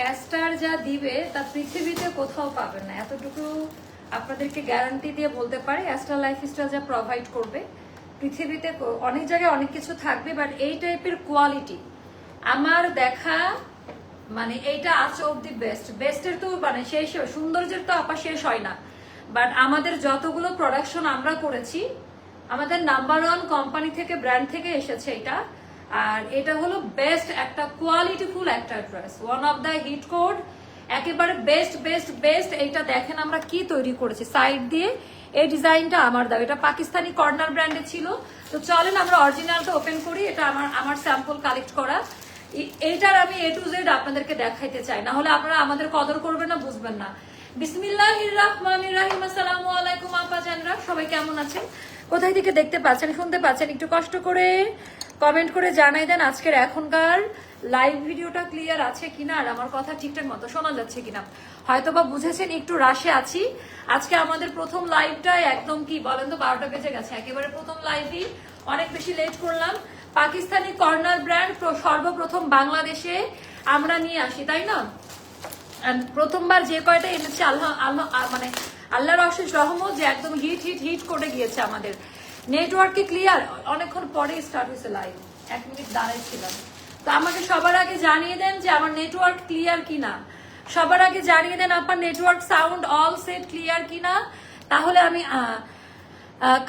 Ester যা দিবে তা পৃথিবীতে কোথাও পাবেন না। এতটুকু আপনাদেরকে গ্যারান্টি দিয়ে বলতে পারি, অ্যাস্টার লাইফ স্টাইল যা প্রোভাইড করবে, পৃথিবীতে অনেক জায়গায় অনেক কিছু থাকবে বাট এই টাইপের কোয়ালিটি আমার দেখা মানে এইটা আছে অব দি বেস্ট বেস্টের তো মানে শেষ সৌন্দর্যের তো আপা শেষ হয় না। বাট আমাদের যতগুলো প্রোডাকশন আমরা করেছি, আমাদের নাম্বার ওয়ান কোম্পানি থেকে ব্র্যান্ড থেকে এসেছে এটা। আর এটা হলো বেস্ট একটা কোয়ালিটিফুল একটা dress one of the hit code একেবারে বেস্ট বেস্ট বেস্ট এইটা দেখেন আমরা কি তৈরি করেছি। সাইড দিয়ে এই ডিজাইনটা আমার দাও, এটা পাকিস্তানি কর্নার ব্র্যান্ডে ছিল। তো চলেন আমরা অরিজিনালটা ওপেন করি, এটা আমার আমার স্যাম্পল কালেক্ট করা। এইটার আমি এ টু জেড আপনাদেরকে দেখাইতে চাই, না হলে আপনারা আমাদের কদর করবেন না, বুঝবেন না। বিসমিল্লাহির রহমানির রহিম, আসসালামু আলাইকুম আপা জানরা সবাই কেমন আছেন? কোথায় থেকে দেখতে পাচ্ছেন, শুনতে পাচ্ছেন? একটু কষ্ট করে কমেন্ট করে জানাই দেন আজকের এখনকার লাইভ ভিডিওটা ক্লিয়ার আছে কিনা আর আমার কথা ঠিকঠাক মতো শোনা যাচ্ছে কিনা। হয়তো বা বুঝেছেন, একটু রাশে আছি। আজকে আমাদের প্রথম লাইভটা একদম কি বলেন তো, বারোটা বেজে গেছে। একেবারে প্রথম লাইভই অনেক বেশি লেট করলাম। পাকিস্তানি কর্নার ব্র্যান্ড সর্বপ্রথম বাংলাদেশে আমরা নিয়ে আসি, তাই না? প্রথমবার যে কয়টা এনেছে, আল্লাহ আল্লাহ মানে আল্লাহর অশেষ রহমত যে একদম হিট হিট হিট করে গিয়েছে আমাদের। নেটওয়ার্কে ক্লিয়ার অনেকক্ষণ পরে স্টার্ট হয়েছে লাইভ এক মিনিট দাঁড়াইছিলাম। তো আমাকে সবার আগে জানিয়ে দেন যে আমার নেটওয়ার্ক ক্লিয়ার কিনা। সবার আগে জানিয়ে দেন আপনার network sound all set clear কিনা? তাহলে আমি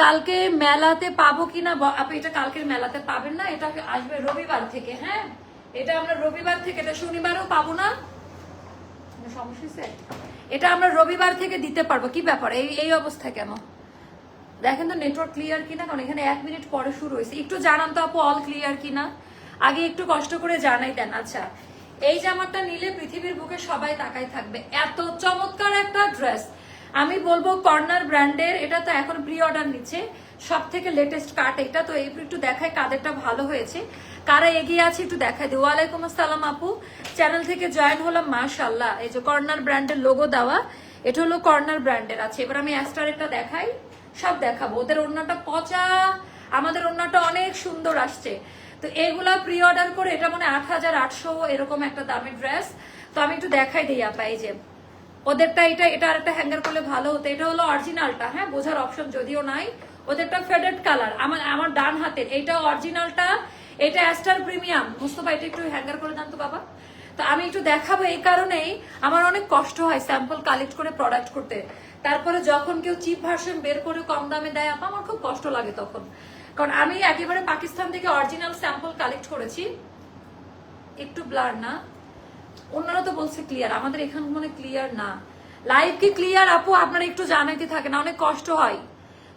কালকে মেলাতে পাবো কিনা? আপনি এটা কালকের মেলাতে পাবেন না, এটা আসবে রবিবার থেকে হ্যাঁ? এটা আমরা রবিবার থেকে, এটা শনিবারও পাবো না। এটা আমরা রবিবার থেকে দিতে পারব। কি ব্যাপার? এই এই অবস্থা কেন? দেখেন তো নেটওয়ার্ক ক্লিয়ার কিনা, কারণ এখানে এক মিনিট পরে শুরু হয়েছে। একটু জানান তো আপু অল ক্লিয়ার কিনা? আগে একটু কষ্ট করে জানাই দেন। আচ্ছা এই জামাটা নিলে পৃথিবীর বুকে সবাই তাকাই থাকবে। এত চমৎকার একটা ড্রেস আমি বলব কর্নার ব্র্যান্ডের, এটা তো এখন প্রি অর্ডার নিচ্ছে। সব থেকে লেটেস্ট কাট এটা। তো এই একটু দেখায় কাদেরটা ভালো হয়েছে। কারা এগিয়ে আছে একটু দেখাই দিই। ওয়ালাইকুম আসসালাম আপু। চ্যানেল থেকে জয়েন হলাম মাশাল্লাহ এই যে কর্নার ব্র্যান্ডের লোগো দেওয়া, এটা হলো কর্নার ব্র্যান্ডের আছে। এবার আমি অ্যাস্টার একটা দেখাই, সব দেখাবো। ওদের ওড়নাটা পচা, আমাদের ওড়নাটা অনেক সুন্দর আসছে। তো এগুলা প্রি অর্ডার করে এটা মানে আট হাজার আটশো এরকম একটা দামের ড্রেস তো আমি একটু দেখাই দিই আপা, এই যে। ওদেরটা এটা এটা আর একটা হ্যাঙ্গার করলে ভালো হতো। এটা হলো অরিজিনালটা হ্যাঁ? বোঝার অপশন যদিও নাই। ওদেরটা ফেডেড কালার। আমার আমার ডান হাতের। এইটা অরিজিনালটা, এটা অ্যাস্টার প্রিমিয়াম। মুস্তফা, এটা একটু হ্যাঙ্গার করে দেন তো বাবা। তো আমি একটু দেখাবো এই কারণেই আমার অনেক কষ্ট হয় স্যাম্পল কালেক্ট করে প্রোডাক্ট করতে। তারপরে যখন কেউ চিপ ভার্সন বের করে কম দামে দেয় আপা আমার খুব কষ্ট লাগে তখন। কারণ আমি একেবারে পাকিস্তান থেকে অরিজিনাল স্যাম্পল কালেক্ট করেছি। একটু ব্লার না। অন্যরা তো বলছে ক্লিয়ার আমাদের এখানে মনে ক্লিয়ার না। লাইভ কি ক্লিয়ার আপু? আপনারা একটু জানাইতে থাকেন। অনেক কষ্ট হয়।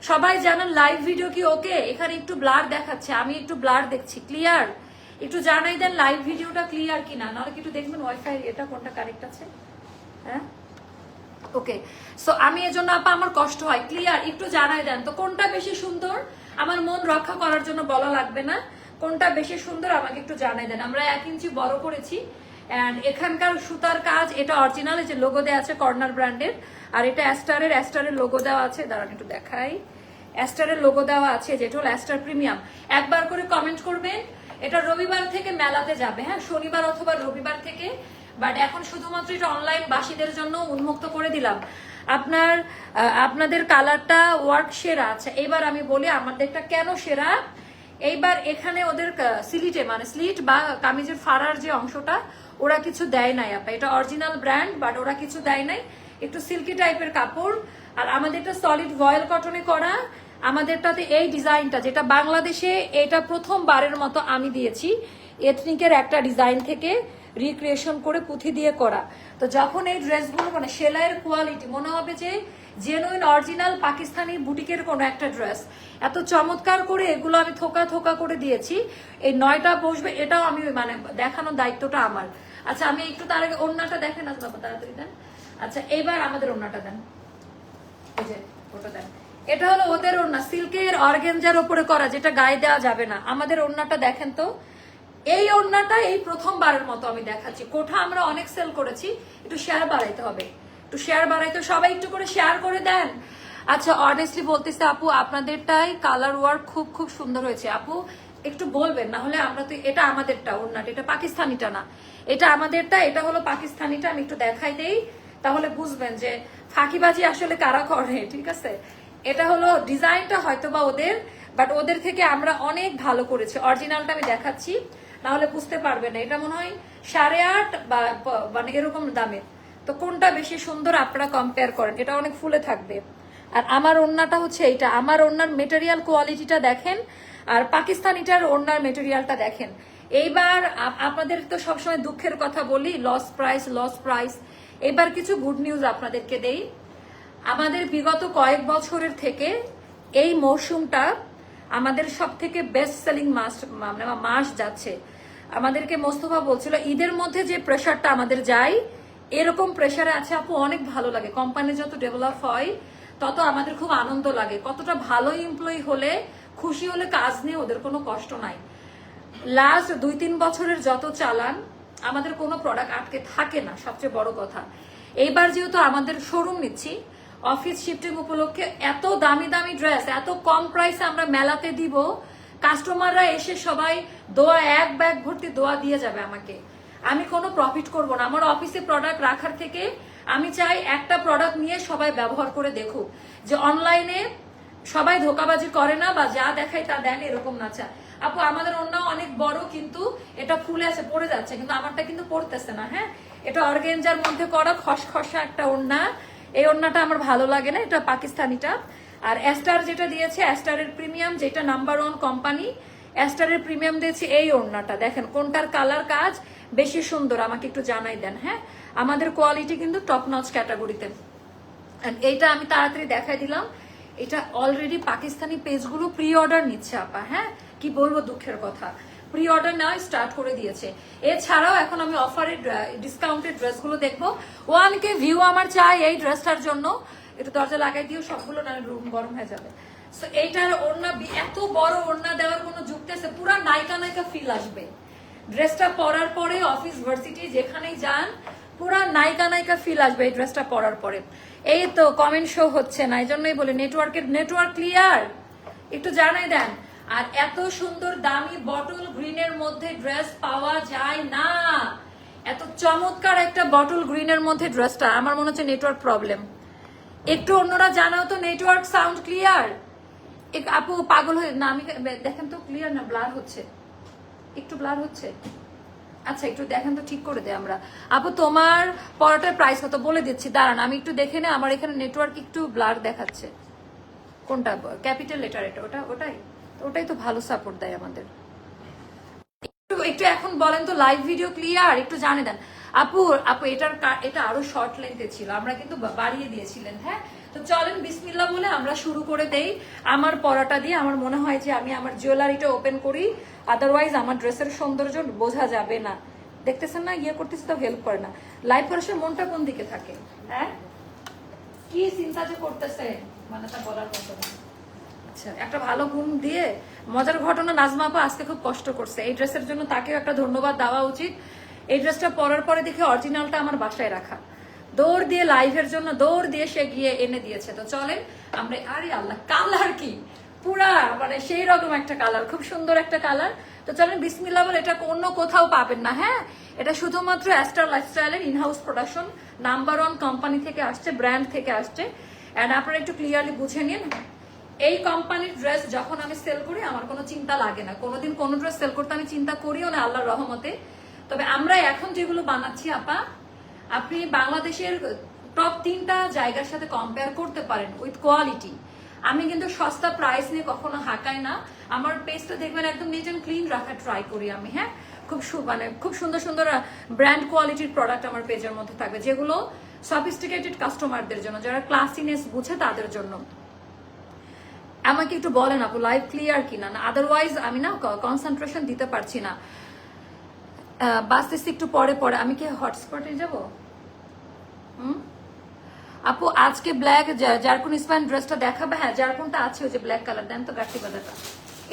সবাই জানেন লাইভ ভিডিও কি? ওকে, এখানে একটু ব্লার দেখাচ্ছে, আমি একটু ব্লার দেখছি ক্লিয়ার একটু জানাই দেন লাইভ ভিডিওটা ক্লিয়ার কিনা, নাহলে একটু দেখবেন ওয়াইফাই এটা কোনটা কারেক্ট আছে? হ্যাঁ? ওকে সো আমি এজন্য আপা, আমার কষ্ট হয় ক্লিয়ার একটু জানাই দেন, তো কোনটা বেশি সুন্দর? আমার মন রক্ষা করার জন্য বলা লাগবে না, কোনটা বেশি সুন্দর আমাকে একটু জানাই দেন, আমরা এক ইঞ্চি বড় করেছি অ্যান্ড এখানকার সুতার কাজ, এটা অরিজিনাল যে লোগো দেওয়া আছে কর্নার ব্র্যান্ডের আর এটা অ্যাস্টারের অ্যাস্টারের লোগো দেওয়া আছে, দাঁড়ান একটু দেখাই। অ্যাস্টারের লোগো দেওয়া আছে, যেটা হলো অ্যাস্টার প্রিমিয়াম একবার করে কমেন্ট করবেন, এটা রবিবার থেকে মেলাতে যাবে হ্যাঁ? শনিবার অথবা রবিবার থেকে। বাট এখন শুধুমাত্র এটা অনলাইন বাসীদের জন্য উন্মুক্ত করে দিলাম। আপনার আপনাদের কালারটা ওয়ার্ক সেরা আচ্ছা এবার আমি বলি আমাদেরটা কেন সেরা? এইবার এখানে ওদের সিলিটে মানে স্লিট বা কামিজের ফাড়ার যে অংশটা, ওরা কিছু দেয় নাই আপা। এটা অরিজিনাল ব্র্যান্ড বাট ওরা কিছু দেয় নাই। একটু সিল্কি টাইপের কাপড়, আর আমাদেরটা সলিড ভয়েল কটনে করা। আমাদেরটাতে এই ডিজাইনটা যেটা বাংলাদেশে এটা প্রথমবারের মতো আমি দিয়েছি এথনিকের একটা ডিজাইন থেকে রিক্রিয়েশন করে পুঁথি দিয়ে করা। তো যখন এই ড্রেসগুলো মানে সেলাইয়ের কোয়ালিটি মনে হবে যে জেনুইন অরিজিনাল পাকিস্তানি বুটিকের কোনো একটা ড্রেস এত চমৎকার করে এগুলো আমি থোকা থোকা করে দিয়েছি। এই নয়টা বসবে, এটাও আমি মানে দেখানোর দায়িত্বটা আমার। আচ্ছা আমি একটু তার আগে অন্যটা দেখেন না বাবা, তাড়াতাড়ি দেন। আচ্ছা এবার আমাদের ওড়নাটা দেন। এটা হলো ওদের ওড়না, সিল্কের অর্গেঞ্জার ওপরে করা, যেটা গায়ে দেওয়া যাবে না। আমাদের ওড়নাটা দেখেন তো। এই ওড়নাটা এই প্রথমবারের মতো আমি দেখাচ্ছি। কোঠা আমরা অনেক সেল করেছি, একটু শেয়ার বাড়াইতে হবে। একটু শেয়ার বাড়াইতে সবাই একটু করে শেয়ার করে দেন। আচ্ছা অনেস্টলি বলতেছে আপু, আপনাদেরটাই কালার ওয়ার্ক খুব খুব সুন্দর হয়েছে। আপু, একটু বলবেন, না হলে আমরা তো, এটা আমাদেরটা, ওড়নাটা, এটা পাকিস্তানিটা না। এটা আমাদেরটা, এটা হলো পাকিস্তানিটা, আমি একটু দেখাই দেই। তাহলে বুঝবেন যে ফাঁকিবাজি আসলে কারা করে, ঠিক আছে? এটা হলো ডিজাইনটা হয়তো বা ওদের, বাট ওদের থেকে আমরা অনেক ভালো করেছি। অরিজিনালটা আমি দেখাচ্ছি, নাহলে বুঝতে পারবে না। এটা মনে হয় সাড়ে আট বা মানে এরকম দামে তো কোনটা বেশি সুন্দর আপনারা কম্পেয়ার করেন, এটা অনেক ফুলে থাকবে। আর আমার ওড়নাটা হচ্ছে এইটা। আমার ওড়নার মেটেরিয়াল কোয়ালিটিটা দেখেন, আর পাকিস্তানিটার ওড়নার মেটেরিয়ালটা দেখেন। এইবার আপনাদের তো সবসময় দুঃখের কথা বলি লস প্রাইস লস প্রাইস এবার কিছু গুড নিউজ আপনাদেরকে দেই। আমাদের বিগত কয়েক বছরের থেকে এই মৌসুমটা আমাদের সব থেকে বেস্ট সেলিং মাস মানে মাস যাচ্ছে। আমাদেরকে মোস্তফা বলছিল, ঈদের মধ্যে যে প্রেশারটা আমাদের যায়, এরকম প্রেশারে আছে আপু, অনেক ভালো লাগে। কোম্পানি যত ডেভেলপ হয়, তত আমাদের খুব আনন্দ লাগে। কতটা ভালো এমপ্লয়ি হলে খুশি হলে কাজ নিয়ে ওদের কোনো কষ্ট নাই। লাস্ট দুই তিন বছরের যত চালান আমাদের কোনো প্রোডাক্ট আটকে থাকে না, সবচেয়ে বড় কথা। এইবার যেহেতু আমাদের শোরুম নিচ্ছি অফিস শিফটিং উপলক্ষে এত দামি দামি ড্রেস এত কম প্রাইসে আমরা মেলাতে দিব কাস্টমাররা এসে সবাই দোয়া, এক ব্যাগ ভর্তি দোয়া দিয়ে যাবে আমাকে। আমি কোনো প্রফিট করব না। আমার অফিসে প্রোডাক্ট রাখার থেকে আমি চাই একটা প্রোডাক্ট নিয়ে সবাই ব্যবহার করে দেখুক। যে অনলাইনে সবাই ধোকাবাজি করে না বা যা দেখায় তা দেন এরকম না চা আপু, আমাদের অন্য অনেক বড়, কিন্তু এটা ফুলে আছে, পড়ে যাচ্ছে, কিন্তু আমারটা কিন্তু পড়তেছে না হ্যাঁ? এটা অর্গেঞ্জার মধ্যে করা খসখসা একটা ওড়না। এই ওড়নাটা আমার ভালো লাগে না, এটা পাকিস্তানিটা। আর অ্যাস্টার যেটা দিয়েছে অ্যাস্টারের প্রিমিয়াম যেটা নাম্বার ওয়ান কোম্পানি অ্যাস্টারের প্রিমিয়াম দিয়েছে এই ওড়নাটা। দেখেন, কোনটার কালার কাজ বেশি সুন্দর, আমাকে একটু জানাই দেন হ্যাঁ? আমাদের কোয়ালিটি কিন্তু টপ নচ ক্যাটাগরিতে এইটা আমি তাড়াতাড়ি দেখাই দিলাম। এটা অলরেডি পাকিস্তানি পেজগুলো প্রি অর্ডার নিচ্ছে, আপা হ্যাঁ? কি বলব দুঃখের কথা। প্রি অর্ডার নেওয়া স্টার্ট করে দিয়েছে। এছাড়াও এখন আমি অফারের ডিসকাউন্টেড ড্রেসগুলো দেখব। ওয়ান কে ভিউ আমার চাই এই ড্রেসটার জন্য। একটু দরজা লাগাই দিও, সবগুলো না রুম গরম হয়ে যাবে। So, এইটার ওড়না এত বড় ওড়না দেওয়ার কোনো যুক্তি আছে পুরা নায়িকা নায়িকা ফিল আসবে। ড্রেসটা পরার পরে অফিস ভার্সিটি যেখানেই যান, পুরা নায়িকা নায়িকা ফিল আসবে এই ড্রেসটা পরার পরে। এই তো কমেন্ট শো হচ্ছে না, এই জন্যই বলি নেটওয়ার্কের নেটওয়ার্ক ক্লিয়ার একটু জানাই দেন আর এত সুন্দর দামি বটল গ্রিনের মধ্যে ড্রেস পাওয়া যায় না। এত চমৎকার একটা বটল গ্রিনের মধ্যে ড্রেসটা আমার মনে হচ্ছে নেটওয়ার্ক প্রবলেম একটু অন্যরা জানাও তো নেটওয়ার্ক সাউন্ড ক্লিয়ার আপু পাগল হয়ে, না, আমি, দেখেন তো ক্লিয়ার না ব্লার হচ্ছে। একটু ব্লার হচ্ছে? আচ্ছা একটু দেখেন তো ঠিক করে দে আমরা। আপু, তোমার পরোটার প্রাইস কত? বলে দিচ্ছি, দাঁড়ান, আমি একটু দেখে নে আমার এখানে নেটওয়ার্ক একটু ব্লার দেখাচ্ছে। কোনটা? ক্যাপিটাল লেটার এটা, ওটা, ওটাই? ওটাই তো ভালো সাপোর্ট দেয় আমাদের। একটু এখন বলেন তো লাইভ ভিডিও ক্লিয়ার একটু জানে দেন। আপু আপু, এটার এটা আরও শর্ট লেন্থে ছিল। আমরা কিন্তু বাড়িয়ে দিয়েছিলেন হ্যাঁ? তো চলেন বিসমিল্লা বলে আমরা শুরু করে দেই। আমার পরাটা দিয়ে আমার মনে হয় যে আমি আমার জুয়েলারিটা ওপেন করি। আদারওয়াইজ আমার ড্রেসের সৌন্দর্য বোঝা যাবে না। দেখতেছেন না? ইয়ে করতেছে তো হেল্প করে না। লাইভ সময় মনটা কোন দিকে থাকে হ্যাঁ? কি চিন্তা যে করতেছে? মানে তা বলার মতো না। আচ্ছা একটা ভালো ঘুম দিয়ে মজার ঘটনা নাজমা আপা আজকে খুব কষ্ট করছে। এই ড্রেসের জন্য তাকেও একটা ধন্যবাদ দেওয়া উচিত। এই ড্রেসটা পরার পরে দেখে অরিজিনালটা আমার বাসায় রাখা। দৌড় দিয়ে লাইভের জন্য দৌড় দিয়ে সে গিয়ে এনে দিয়েছে। তো চলেন, আমরা আরে আল্লাহ কালার কি? পুরা মানে সেই রকম একটা কালার খুব সুন্দর একটা কালার তো চলেন বিসমিল্লা বলে এটা অন্য কোথাও পাবেন না হ্যাঁ? এটা শুধুমাত্র Aster লাইফস্টাইলের in house production number one company থেকে আসছে ব্র্যান্ড থেকে আসছে। অ্যান্ড আপনারা একটু ক্লিয়ারলি বুঝে নিন এই কোম্পানির ড্রেস যখন আমি সেল করি, আমার কোনো চিন্তা লাগে না। কোনোদিন কোনো ড্রেস সেল করতে আমি চিন্তা করিও না আল্লাহর রহমতে। তবে আমরা এখন যেগুলো বানাচ্ছি, আপা, আপনি বাংলাদেশের টপ তিনটা জায়গার সাথে কম্পেয়ার করতে পারেন উইথ কোয়ালিটি আমি কিন্তু সস্তা প্রাইস নিয়ে কখনো হাঁকাই না। আমার পেজটা দেখবেন একদম নিট অ্যান্ড ক্লিন রাখার ট্রাই করি আমি হ্যাঁ? খুব মানে খুব সুন্দর সুন্দর ব্র্যান্ড কোয়ালিটির প্রোডাক্ট আমার পেজের মধ্যে থাকবে, যেগুলো সফিস্টিকেটেড কাস্টমারদের জন্য, যারা ক্লাসিনেস বুঝে তাদের জন্য। আমাকে একটু বলেন আপু লাইভ ক্লিয়ার কিনা? না আদারওয়াইজ আমি না কনসেন্ট্রেশন দিতে পারছি না। বাসতেছি একটু পরে পরে। আমি কি হটস্পটে যাব? হুম? আপু, আজকে ব্ল্যাক জারকুন ইসমান ড্রেসটা দেখাবে? হ্যাঁ জারকুনটা আছে, ওই যে ব্ল্যাক কালার দেন তো গাঠি বাজাটা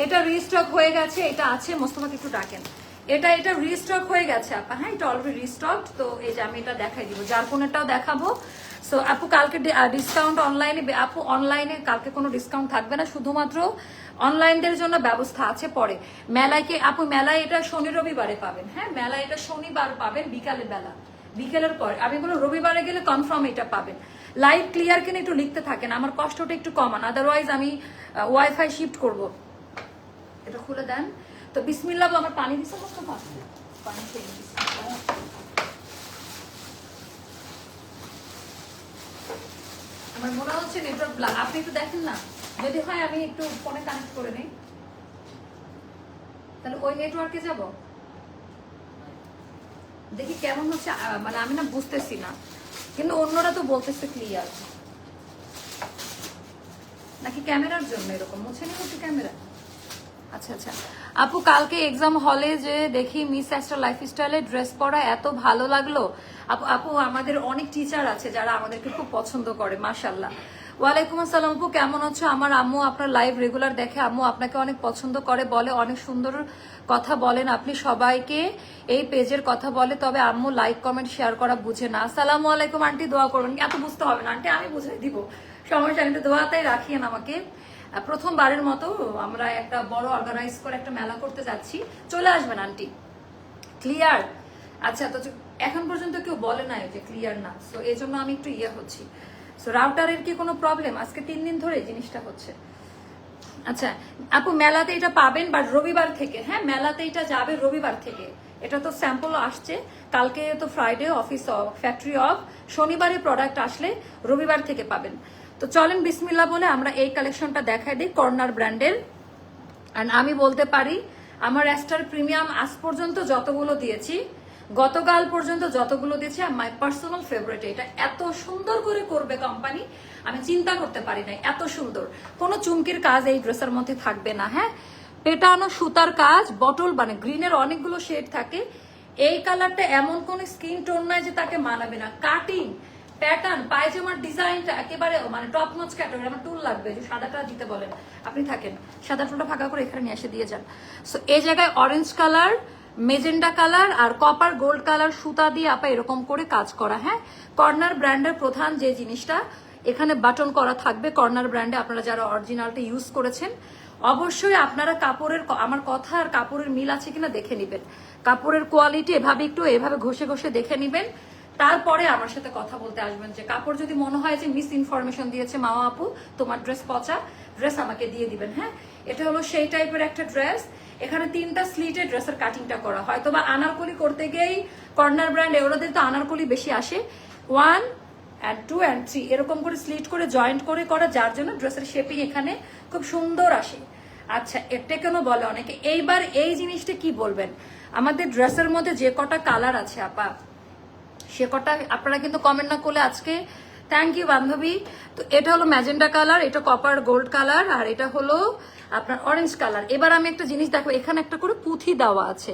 এটা রিস্টক হয়ে গেছে, এটা আছে, মোস্তফাকে একটু ডাকেন। এটা এটা রিস্টক হয়ে গেছে, আপা। হ্যাঁ এটা অলরেডি রিস্টক তো এই যে আমি এটা দেখাই দিব। জারকুনেরটাও দেখাবো। সো আপু কালকে ডিসকাউন্ট অনলাইনে আপু অনলাইনে কালকে কোনো ডিসকাউন্ট থাকবে না। শুধুমাত্র অনলাইনদের জন্য ব্যবস্থা আছে পরে। মেলায় কি আপু মেলায় এটা শনি রবিবারে পাবেন। হ্যাঁ মেলায় এটা শনিবার পাবেন বিকালের বেলা। বিকেলের পর। আমি বলো রবিবারে গেলে কনফার্ম এটা পাবেন। লাইভ ক্লিয়ার কিনে একটু লিখতে থাকেন। আমার কষ্টটা একটু কমান। আদারওয়াইজ আমি ওয়াইফাই শিফট করব। এটা খুলে দেন। তো বিসমিল্লাহ বলো, আমার পানি মোস্তফা পানি খেয়ে নিই, বিসমিল্লাহ। আমার মনে হচ্ছে নেটওয়ার্ক আপনি একটু দেখেন না। যদি হয় আমি একটু ফোনে কানেক্ট করে নিই। তাহলে ওই নেটওয়ার্কে যাব? দেখি কেমন হচ্ছে মানে আমি না বুঝতেছি না। কিন্তু অন্যরা তো বলতেছে ক্লিয়ার নাকি ক্যামেরার জন্য এরকম? মুছে হচ্ছে ক্যামেরা? আচ্ছা আচ্ছা। আপু, কালকে এক্সাম হলে যে দেখি মিস অ্যাস্টার লাইফস্টাইলে ড্রেস পরা এত ভালো লাগল। আপু আপু, আমাদের অনেক টিচার আছে যারা আমাদেরকে খুব পছন্দ করে মাশাল্লাহ ওয়ালাইকুম আসসালাম আপু, কেমন আছো? আমার আম্মু আপনার লাইভ রেগুলার দেখে, আম্মু আপনাকে অনেক পছন্দ করে, বলে অনেক সুন্দর কথা বলেন আপনি সবাইকে, এই পেজের কথা বলে, তবে আম্মু লাইক কমেন্ট শেয়ার করা বুঝে না। আসসালামু আলাইকুম, আন্টি, দোয়া করবেন এত বুঝতে হবে না, আন্টি, আমি বুঝাই দিব। সমস্যা আমি তো দোয়াতেই রাখিয়েন আমাকে। প্রথমবারের মতো আমরা একটা বড় অর্গানাইজ করে একটা মেলা করতে যাচ্ছি। চলে আসবেন, আন্টি। ক্লিয়ার আচ্ছা তো এখন পর্যন্ত কেউ বলে নাই যে ক্লিয়ার না। সো এই জন্য আমি একটু ইয়ে হচ্ছি। সো রাউটারের কি কোনো প্রবলেম আজকে তিন দিন ধরে জিনিসটা হচ্ছে। আচ্ছা আপু, মেলাতে এটা পাবেন বাট রবিবার থেকে। হ্যাঁ মেলাতে এটা যাবে রবিবার থেকে। এটা তো স্যাম্পল আসছে। কালকে তো Friday office off factory off শনিবারে প্রোডাক্ট আসলে রবিবার থেকে পাবেন। তো চলেন বিসমিল্লা বলে আমরা এই কালেকশনটা দেখাই দিই কর্নার ব্র্যান্ডের। আর আমি বলতে পারি, আমার অ্যাস্টার প্রিমিয়াম আজ পর্যন্ত যতগুলো দিয়েছি, গতকাল পর্যন্ত যতগুলো দিয়েছি মাই পার্সোনাল ফেভারিট এটা। এত সুন্দর করে করবে কোম্পানি আমি চিন্তা করতে পারি না এত সুন্দর। কোনো চুমকির কাজ এই ড্রেসের মধ্যে থাকবে না হ্যাঁ? পেটানো সুতার কাজ বটল মানে গ্রিনের অনেকগুলো শেড থাকে। এই কালারটা এমন কোন স্কিন টোন নাই যে তাকে মানাবে না। কাটিং প্যাটার্ন পায়জামার ডিজাইনটা একেবারে মানে টপ নচ ক্যাটাগরি আমার টুল লাগবে, যে সাদাটা দিতে বলেন, আপনি থাকেন। সাদা টুলটা ফাঁকা করে এখানে নিয়ে এসে দিয়ে যান। সো এই জায়গায় অরেঞ্জ কালার মেজেন্ডা কালার আর কপার গোল্ড কালার সুতা দিয়ে আপা এরকম করে কাজ করা হ্যাঁ? কর্নার ব্র্যান্ডের প্রধান যে জিনিসটা, এখানে বাটন করা থাকবে। কর্নার ব্র্যান্ডে আপনারা যারা অরিজিনালটা ইউজ করেছেন, অবশ্যই আপনারা কাপড়ের আমার কথা আর কাপড়ের মিল আছে কিনা দেখে নেবেন। কাপড়ের কোয়ালিটি এভাবে একটু এভাবে ঘষে ঘষে দেখে নেবেন। তারপরে আমার সাথে কথা বলতে আসবেন যে কাপড় যদি মনে হয় যে মিস ইনফরমেশন দিয়েছে মামা আপু, তোমার ড্রেস পচা ড্রেস আমাকে দিয়ে দিবেন হ্যাঁ? এটা হলো সেই টাইপের একটা ড্রেস এখানে তিনটা স্লিটে ড্রেসের কাটিংটা করা। হয়তো বা আনারকলি করতে গিয়েই কর্নার ব্র্যান্ড ওরাদের তো আনারকলি বেশি আসে। One and two and three এরকম করে স্লিট করে জয়েন্ট করে করা, যার জন্য ড্রেসের শেপিং এখানে খুব সুন্দর আসে। আচ্ছা এটা কেন বলে অনেকে? এইবার এই জিনিসটা কি বলবেন? আমাদের ড্রেসের মধ্যে যে কটা কালার আছে, আপা সে কটা আপনারা কিন্তু কমেন্ট না করলে আজকে থ্যাংক ইউ বান্ধবী। তো এটা হলো ম্যাজেন্ডা কালার এটা কপার গোল্ড কালার আর এটা হলো আপনার অরেঞ্জ কালার এবার আমি একটা জিনিস দেখো, এখানে একটা করে পুঁথি দেওয়া আছে।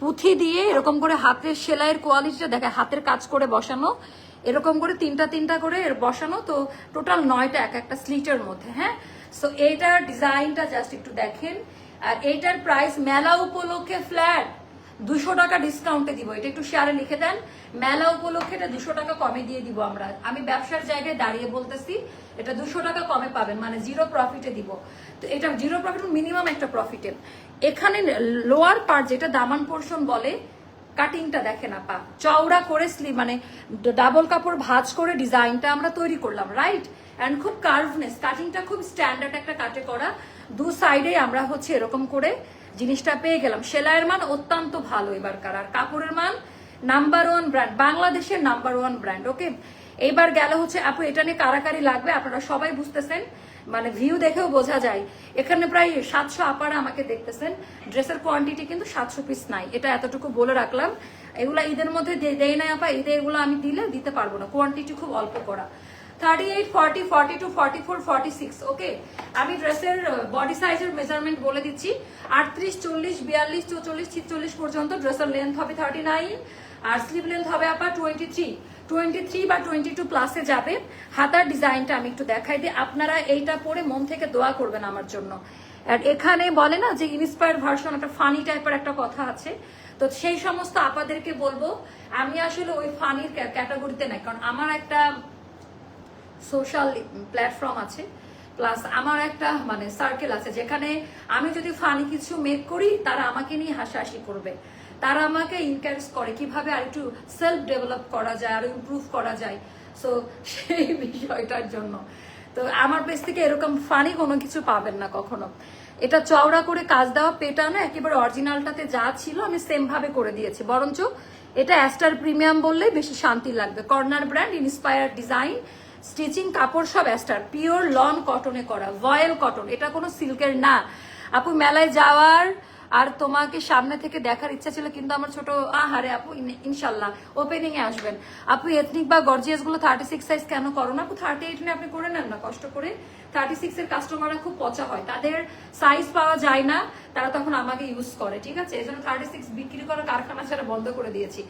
পুঁথি দিয়ে এরকম করে হাতের সেলাইয়ের কোয়ালিটিটা দেখে, হাতের কাজ করে বসানো, এরকম করে তিনটা তিনটা করে বসানো, তো টোটাল নয়টা এক একটা স্লিটের মধ্যে হ্যাঁ? সো এইটার ডিজাইনটা জাস্ট একটু দেখেন। আর এইটার প্রাইস মেলা উপলক্ষে ফ্ল্যাট দুশো টাকা ডিসকাউন্টে দিব। এটা একটু শেয়ারে লিখে দেন। মেলা উপলক্ষে এটা দুশো টাকা কমে দিয়ে দিব আমরা। আমি ব্যবসার জায়গায় দাঁড়িয়ে বলতেছি, এটা দুশো টাকা কমে পাবেন মানে জিরো প্রফিটে দিব। তো এটা জিরো প্রফিট মিনিমাম একটা প্রফিটে এখানে লোয়ার পার্ট যেটা দামান পোর্শন বলে কাটিংটা দেখেন আপা। চওড়া করে স্লিভ মানে ডাবল কাপড় ভাজ করে ডিজাইনটা আমরা তৈরি করলাম রাইট অ্যান্ড খুব কার্ভনেস কাটিংটা খুব স্ট্যান্ডার্ড একটা কাটে করা। দু সাইডে আমরা হচ্ছে এরকম করে জিনিসটা পেয়ে গেলাম। সেলাইয়ের মান অত্যন্ত ভালো এবারকার। আর কাপড়ের মান নাম্বার ওয়ান ব্র্যান্ড বাংলাদেশের নাম্বার ওয়ান ব্র্যান্ড ওকে এইবার গেল হচ্ছে, আপু, এটা নিয়ে কারাকারি লাগবে, আপনারা সবাই বুঝতেছেন? মানে ভিউ দেখেও বোঝা যায়। এখানে প্রায় সাতশো আপারা আমাকে দেখতেছেন। ড্রেসের কোয়ান্টিটি কিন্তু সাতশো পিস নাই। এটা এতটুকু বলে রাখলাম। এগুলা ঈদের মধ্যে দে- দেই নাই আপা। ঈদে এগুলো আমি দিলে দিতে পারব না। কোয়ান্টিটি খুব অল্প করা। Thirty eight forty forty two forty four forty six okay আমি ড্রেসের বডি সাইজের মেজারমেন্ট বলে দিচ্ছি। আটত্রিশ, চল্লিশ, বিয়াল্লিশ, চৌচল্লিশ, ছিচল্লিশ পর্যন্ত ড্রেসের লেন্থ হবে থার্টি নাইন আর স্লিভ লেন্থ হবে আপনার টোয়েন্টি থ্রি টোয়েন্টি থ্রি বা টোয়েন্টি টু প্লাসে যাবে। হাতার ডিজাইনটা আমি একটু দেখাই দিই। আপনারা এইটা পরে মন থেকে দোয়া করবেন আমার জন্য। আর এখানে বলে না যে ইন্সপায়ার ভার্সন একটা ফানি টাইপের একটা কথা আছে। তো সেই সমস্ত আপাদেরকে বলব, আমি আসলে ওই ফানির ক্যাটাগরিতে নাই, কারণ আমার একটা সোশ্যাল প্ল্যাটফর্ম আছে প্লাস আমার একটা মানে সার্কেল আছে, যেখানে আমি যদি ফানি কিছু মেক করি, তারা আমাকে নিয়ে হাসাহাসি করবে। তারা আমাকে ইনকারেজ করে কীভাবে আর একটু সেলফ ডেভেলপ করা যায়, আর ইমপ্রুভ করা যায়। সো সেই বিষয়টার জন্য। তো আমার পেজ থেকে এরকম ফানি কোনো কিছু পাবেন না কখনো। এটা চওড়া করে কাজ দেওয়া পেটা না একেবারে অরিজিনালটাতে যা ছিল আমি সেম ভাবে করে দিয়েছি। বরঞ্চ এটা অ্যাস্টার প্রিমিয়াম বললেই বেশি শান্তি লাগবে। Corner brand inspire design stitching কাপড় সব অ্যাস্টার পিওর লন কটনে করা ভয়েল কটন, এটা কোনো সিল্কের না। আপু, মেলায় যাওয়ার আর তোমাকে সামনে থেকে দেখার ইচ্ছা ছিল, কিন্তু আমার ছোট, আহারে আপু, ইন- ইনশাল্লাহ ওপেনিং এ আসবেন। আপু এথনিক বা গর্জিয়াসগুলো থার্টি সিক্স সাইজ কেন করো না? আপু থার্টি এইট আপনি করে নেন না, কষ্ট করে। থার্টি সিক্স এর কাস্টমাররা খুব পচা হয়, তাদের সাইজ পাওয়া যায় না, তারা তখন আমাকে ইউজ করে, ঠিক আছে? এই জন্য থার্টি সিক্স বিক্রি করার কারখানা ছাড়া বন্ধ করে দিয়েছি।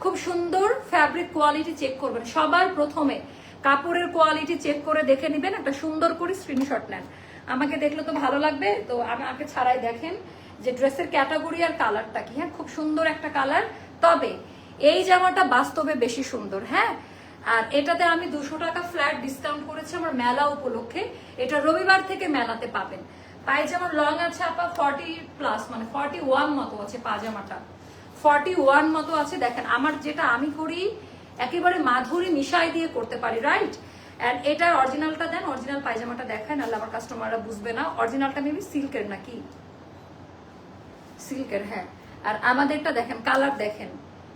খুব সুন্দর ফ্যাব্রিক কোয়ালিটি চেক করবেন, সবার প্রথমে। কাপড়ের কোয়ালিটি চেক করে দেখে নেবেন, একটা সুন্দর করে স্ক্রিনশট নেন। আমাকে দেখলে তো ভালো লাগবে, তো আমাকে ছাড়াই দেখেন যে ড্রেসের ক্যাটাগরি আর কালারটা কি হ্যাঁ? খুব সুন্দর একটা কালার তবে এই জামাটা বাস্তবে বেশি সুন্দর হ্যাঁ? আর এটাতে আমি দুশো টাকা ফ্ল্যাট ডিসকাউন্ট করেছি আমার মেলা উপলক্ষে। এটা রবিবার থেকে মেলাতে পাবেন। পায়জামার লং আছে আপা ফর্টি প্লাস মানে ফর্টি ওয়ান মতো আছে পাজামাটা ফর্টি ওয়ান মতো আছে, দেখেন, আমার যেটা আমি করি একেবারে মাধুরী মিশাই দিয়ে করতে পারি রাইট অ্যান্ড এটার অরিজিনালটা দেন অরিজিনাল পায়জামাটা দেখায় নাহলে আমার কাস্টমাররা বুঝবে না। অরিজিনালটা মেবি সিল্কের নাকি? সিল্কের হ্যাঁ। আর আমাদেরটা দেখেন কালার দেখেন।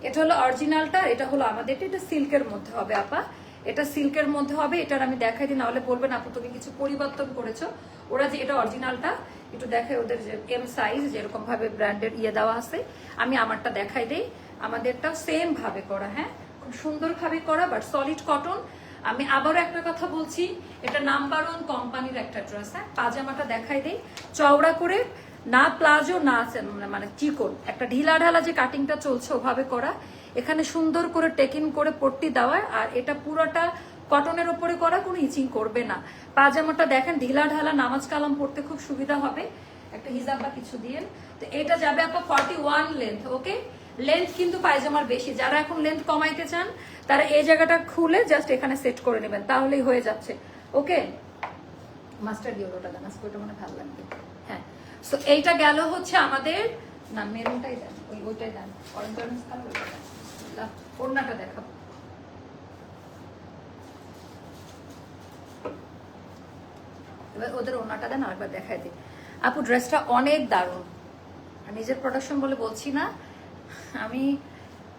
এটা হলো অরিজিনালটা এটা হলো আমাদেরটা, এটা সিল্কের মধ্যে হবে, আপা। এটা সিল্কের মধ্যে হবে, এটার আমি দেখাই দিই, নাহলে বলবেন, আপু, তুমি কিছু পরিবর্তন করেছ? ওরা যে এটা অরিজিনালটা একটু দেখায় ওদের যে এম সাইজ যেরকম ভাবে ব্র্যান্ডের ইয়ে দেওয়া আছে, আমি আমারটা দেখাই দেই। আমাদেরটাও সেম ভাবে করা হ্যাঁ? খুব সুন্দর ভাবে করা বাট সলিড কটন আমি আবারও একটা কথা বলছি, এটা নাম্বার ওয়ান কোম্পানির একটা ড্রেস হ্যাঁ? পাজামাটা দেখাই দেই। চওড়া করে না প্লাজো, না মানে চিকন একটা ঢিলা ঢালা যে কাটিংটা চলছে, ওভাবে করা। এখানে সুন্দর করে টেকিং করে পট্টি দেওয়া, আর এটা পুরোটা কটনের ওপরে করা, কোনো ইচিং করবে না। পাজামাটা দেখেন, ঢিলা ঢালা, নামাজ কালাম পড়তে খুব সুবিধা হবে। একটা হিজাব বা কিছু দিয়ে তো এটা যাবে আপনার forty one length okay length কিন্তু পায়জামার বেশি। যারা এখন লেন্থ কমাইতে চান, তারা এই জায়গাটা খুলে জাস্ট এখানে সেট করে নেবেন, তাহলেই হয়ে যাচ্ছে। ওকে মাস্টার ওটা দেন, আজকে ওটা মানে ভালো লাগবে। হ্যাঁ। সো এইটা গেল হচ্ছে আমাদের, না, মেরুনটাই দেন, ওই ওইটাই দেন। অরেঞ্জ অরেঞ্জ কালার ওইটা দেন। ওড়নাটা দেখাবো। এবার ওদের ওড়নাটা দেন, আরেকবার দেখাই দিই। আপু ড্রেসটা অনেক দারুণ। নিজের প্রোডাকশন বলে বলছি না আমি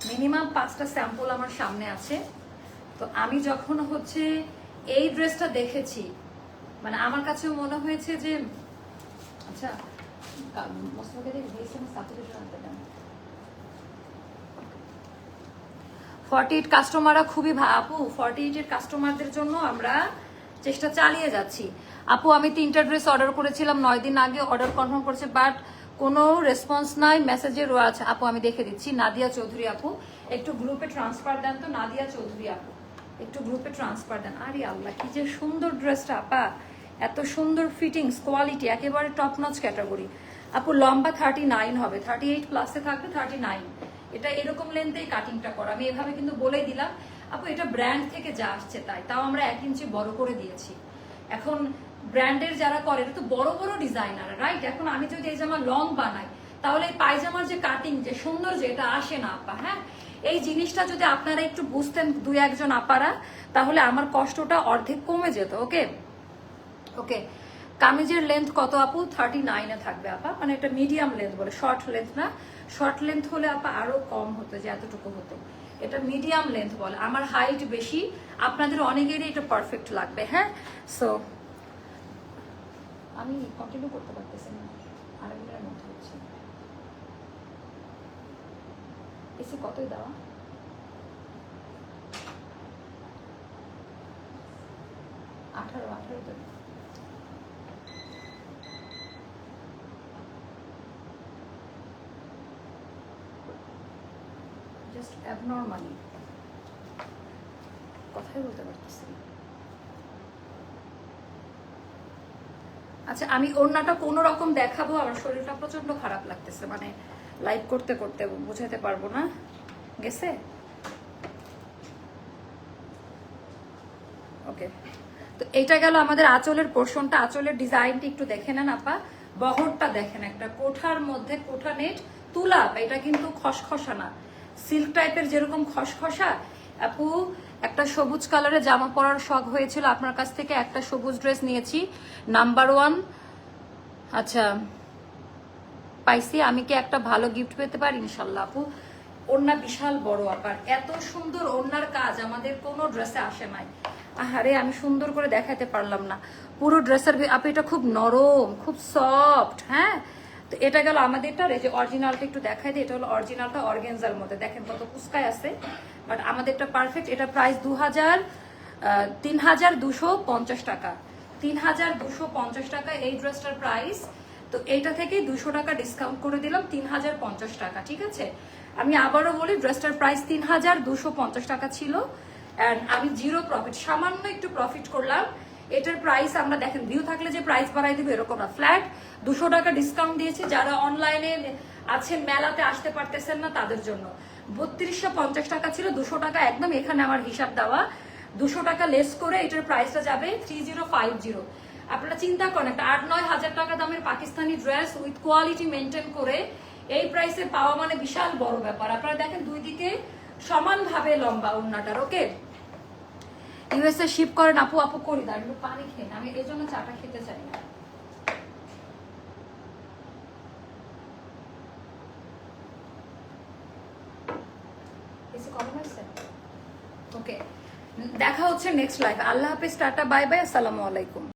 মিনিমাম পাঁচটা স্যাম্পল আমার সামনে আছে। তো আমি যখন হচ্ছে এই ড্রেসটা দেখেছি মানে আমার কাছে মনে হয়েছে যে আচ্ছা ফর্টি এইট কাস্টমাররা খুবই আপু ফর্টি এইটের কাস্টমারদের জন্য আমরা চেষ্টা চালিয়ে যাচ্ছি। আপু, আমি তিনটা ড্রেস অর্ডার করেছিলাম, নয় দিন আগে অর্ডার কনফার্ম করেছে বাট কোনো রেসপন্স নাই মেসেজেরও আছে। আপু, আমি দেখে দিচ্ছি। নাদিয়া চৌধুরী আপু, একটু গ্রুপে ট্রান্সফার দেন তো, নাদিয়া চৌধুরী আপু। একটু গ্রুপে ট্রান্সফার দেন। আরে আল্লাহ, কি যে সুন্দর ড্রেসটা আপা। এত সুন্দর ফিটিংস কোয়ালিটি একেবারে টপ নচ ক্যাটাগরি আপু, লম্বা থার্টি নাইন হবে। থার্টি এইট প্লাসে থাকবে থার্টি নাইন এটা এরকম লেন্থেই কাটিংটা করা। আমি এভাবে কিন্তু বলেই দিলাম। আপু, এটা ব্র্যান্ড থেকে যা আসছে তাই। তাও আমরা এক ইঞ্চি বড় করে দিয়েছি। এখন ব্র্যান্ডের যারা করে এটা তো বড় বড় ডিজাইনার রাইট এখন আমি যদি এই জামা লং বানাই, তাহলে এই পায়জামার যে কাটিং যে সুন্দর যে এটা আসে না আপা হ্যাঁ? এই জিনিসটা যদি আপনারা একটু বুঝতেন দুই একজন আপারা, তাহলে আমার কষ্টটা অর্ধেক কমে যেত ওকে ওকে কামিজের লেন্থ কত আপু? থার্টি নাইনে থাকবে আপা মানে এটা মিডিয়াম লেন্থ বলে শর্ট লেন্থ না? শর্ট লেন্থ হলে আপা আরও কম হতো যে এতটুকু হতো। এটা মিডিয়াম লেন্থ বলে, আমার হাইট বেশি, আপনাদের অনেকেরই এটা পারফেক্ট লাগবে হ্যাঁ? সো আমি কন্টিনিউ করতে পারতেছি না। আরেকজনের মধ্যে হচ্ছে। এসি কতই দেওয়া? আঠারো আঠারো তো। জাস্ট অ্যাবনর্মালি কথাই বলতে পারতেছি না। আচ্ছা আমি ওড়নাটা কোনো রকম দেখাবো, আমার শরীরটা প্রচণ্ড খারাপ লাগতেছে মানে লাইভ করতে করতে বুঝাতে পারব না। গেছে? ওকে তো এটা গেল আমাদের আঁচলের পোর্শনটা আঁচলের ডিজাইনটা একটু দেখে নেন আপা। বহরটা দেখেন একটা, কোঠার মধ্যে কোঠা নেট, তুলা, এটা কিন্তু খসখসা না সিল্ক টাইপের যেরকম খসখসা, আপু একটা সবুজ কালারের জামা পরার শখ হয়েছিল। আপনার কাছ থেকে একটা সবুজ ড্রেস নিয়েছি। নাম্বার ওয়ান আচ্ছা পাইছি। আমি কি একটা ভালো গিফট পেতে পারি? ইনশাল্লাহ আপু। ওড়না বিশাল বড় আকার। এত সুন্দর ওড়নার কাজ আমাদের কোনো ড্রেসে আসে নাই। আহারে, আমি সুন্দর করে দেখাতে পারলাম না। পুরো ড্রেসের আপু, এটা খুব নরম, খুব সফট হ্যাঁ? তো এটা গেল আমাদেরটার। এই যে অরিজিনালটা একটু দেখাই দিই। এটা হলো অরিজিনালটা অর্গেনজার মধ্যে। দেখেন কত পুস্কায় আছে। বাট আমাদেরটা পারফেক্ট এটা প্রাইস দু হাজার তিন হাজার দুশো পঞ্চাশ টাকা। তিন হাজার দুশো পঞ্চাশ টাকা এই ড্রেসটার প্রাইস তো এইটা থেকে দুশো টাকা ডিসকাউন্ট করে দিলাম তিন হাজার পঞ্চাশ টাকা, ঠিক আছে? আমি আবারও বলি ড্রেসটার প্রাইস তিন হাজার দুশো পঞ্চাশ টাকা ছিল। অ্যান্ড আমি জিরো প্রফিট সামান্য একটু প্রফিট করলাম। এটার প্রাইস আমরা দেখেন ভিউ থাকলে যে প্রাইস বাড়াই দিবে এরকম না। ফ্ল্যাট দুশো টাকা ডিসকাউন্ট দিয়েছি। যারা অনলাইনে আছেন, মেলাতে আসতে পারতেছেন না তাদের জন্য। বত্রিশশো পঞ্চাশ টাকা ছিল, দুশো টাকা একদম এখানে আমার হিসাব দেওয়া। দুশো টাকা লেস করে এটার প্রাইসটা যাবে থ্রি জিরো ফাইভ জিরো আপনারা চিন্তা করেন, একটা আট নয় হাজার টাকা দামের Pakistani dress with quality maintain করে এই প্রাইসে পাওয়া মানে বিশাল বড় ব্যাপার। আপনারা দেখেন দুই দিকে সমানভাবে লম্বা ওড়নাটার ওকে ইউএসএ শিপ করেন, আপু আপু, করি দাঁড় একটু পানি খেয়ে। আমি এই জন্য চাটা খেতে চাই না এসে কখন আসছে ওকে দেখা হচ্ছে নেক্সট লাইফ আল্লাহ হাফিজ টাটা বাই বাই আসসালামু আলাইকুম।